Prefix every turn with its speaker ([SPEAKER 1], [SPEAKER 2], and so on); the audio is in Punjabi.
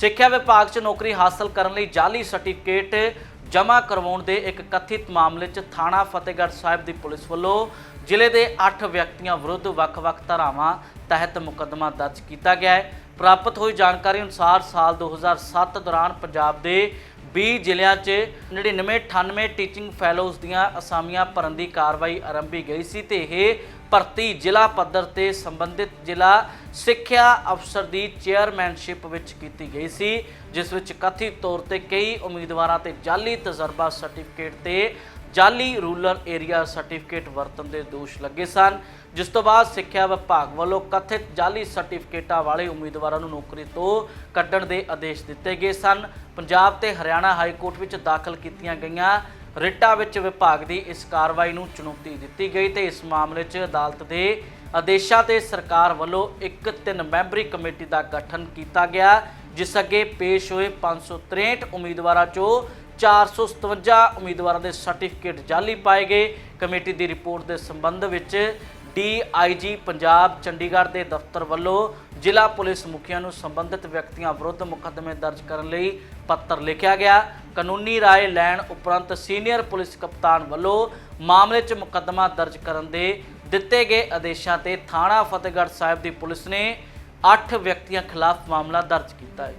[SPEAKER 1] ਸਿੱਖਿਆ ਵਿਭਾਗ 'ਚ ਨੌਕਰੀ ਹਾਸਲ ਕਰਨ ਲਈ ਜਾਲੀ ਸਰਟੀਫਿਕੇਟ ਜਮ੍ਹਾਂ ਕਰਵਾਉਣ ਦੇ ਇੱਕ ਕਥਿਤ ਮਾਮਲੇ 'ਚ ਥਾਣਾ ਫਤਿਹਗੜ੍ਹ ਸਾਹਿਬ ਦੀ ਪੁਲਿਸ ਵੱਲੋਂ ਜ਼ਿਲ੍ਹੇ ਦੇ 8 ਵਿਅਕਤੀਆਂ ਵਿਰੁੱਧ ਵੱਖ-ਵੱਖ ਧਾਰਾਵਾਂ ਤਹਿਤ ਮੁਕੱਦਮਾ ਦਰਜ ਕੀਤਾ ਗਿਆ ਹੈ। ਪ੍ਰਾਪਤ ਹੋਈ ਜਾਣਕਾਰੀ ਅਨੁਸਾਰ ਸਾਲ 2007 ਦੌਰਾਨ ਪੰਜਾਬ ਦੇ 20 ਜ਼ਿਲ੍ਹਿਆਂ 'ਚ 99 98 ਟੀਚਿੰਗ ਫੈਲੋਜ਼ ਦੀਆਂ ਅਸਾਮੀਆਂ ਭਰਨ ਦੀ ਕਾਰਵਾਈ ਆਰੰਭੀ ਗਈ ਸੀ ਤੇ ਇਹ ਭਰਤੀ ਜ਼ਿਲ੍ਹਾ ਪੱਧਰ ਤੇ ਸੰਬੰਧਿਤ ਜ਼ਿਲ੍ਹਾ ਸਿੱਖਿਆ ਅਫਸਰ ਦੀ ਚੇਅਰਮੈਨਸ਼ਿਪ ਵਿੱਚ ਕੀਤੀ ਗਈ ਸੀ, ਜਿਸ ਵਿੱਚ ਕਥਿਤ ਤੌਰ ਤੇ ਕਈ ਉਮੀਦਵਾਰਾਂ ਤੇ ਜਾਲੀ ਤਜਰਬਾ ਸਰਟੀਫਿਕੇਟ ਤੇ ਜਾਲੀ ਰੂਰਲ ਏਰੀਆ ਸਰਟੀਫਿਕੇਟ ਵਰਤਣ ਦੇ ਦੋਸ਼ ਲੱਗੇ ਸਨ, ਜਿਸ ਤੋਂ ਬਾਅਦ ਸਿੱਖਿਆ ਵਿਭਾਗ ਵੱਲੋਂ ਕਥਿਤ ਜਾਲੀ ਸਰਟੀਫਿਕੇਟਾਂ ਵਾਲੇ ਉਮੀਦਵਾਰਾਂ ਨੂੰ ਨੌਕਰੀ ਤੋਂ ਕੱਢਣ ਦੇ ਆਦੇਸ਼ ਦਿੱਤੇ ਗਏ ਸਨ। ਪੰਜਾਬ ਤੇ ਹਰਿਆਣਾ ਹਾਈ ਕੋਰਟ ਵਿੱਚ ਦਾਖਲ ਕੀਤੀਆਂ ਗਈਆਂ ਰਿਟਾਂ ਵਿੱਚ ਵਿਭਾਗ ਦੀ ਇਸ ਕਾਰਵਾਈ ਨੂੰ ਚੁਣੌਤੀ ਦਿੱਤੀ ਗਈ ਤੇ ਇਸ ਮਾਮਲੇ 'ਚ ਅਦਾਲਤ ਦੇ ਆਦੇਸ਼ਾਂ ਤੇ ਸਰਕਾਰ ਵੱਲੋਂ ਇੱਕ ਤਿੰਨ ਮੈਂਬਰੀ ਕਮੇਟੀ ਦਾ ਗਠਨ ਕੀਤਾ ਗਿਆ, ਜਿਸ ਅੱਗੇ ਪੇਸ਼ ਹੋਏ 563 ਉਮੀਦਵਾਰਾਂ 'ਚੋਂ 457 ਉਮੀਦਵਾਰਾਂ ਦੇ ਸਰਟੀਫਿਕੇਟ ਜਾਲੀ ਪਾਏ ਗਏ। ਕਮੇਟੀ ਦੀ ਰਿਪੋਰਟ ਦੇ ਸੰਬੰਧ ਵਿੱਚ ਡੀਆਈਜੀ ਪੰਜਾਬ ਚੰਡੀਗੜ੍ਹ ਦੇ ਦਫ਼ਤਰ ਵੱਲੋਂ ਜ਼ਿਲ੍ਹਾ ਪੁਲਿਸ ਮੁਖੀਆਂ ਨੂੰ ਸੰਬੰਧਿਤ ਵਿਅਕਤੀਆਂ ਵਿਰੁੱਧ ਮੁਕੱਦਮੇ ਦਰਜ ਕਰਨ ਲਈ ਪੱਤਰ ਲਿਖਿਆ ਗਿਆ। ਕਾਨੂੰਨੀ ਰਾਏ ਲੈਣ ਉਪਰੰਤ ਸੀਨੀਅਰ ਪੁਲਿਸ ਕਪਤਾਨ ਵੱਲੋਂ ਮਾਮਲੇ 'ਚ ਮੁਕੱਦਮਾ ਦਰਜ ਕਰਨ ਦੇ ਦਿੱਤੇ ਗਏ ਆਦੇਸ਼ਾਂ ਤੇ ਥਾਣਾ ਫਤਿਹਗੜ੍ਹ ਸਾਹਿਬ ਦੀ ਪੁਲਿਸ ਨੇ 8 ਵਿਅਕਤੀਆਂ ਖਿਲਾਫ ਮਾਮਲਾ ਦਰਜ ਕੀਤਾ ਹੈ।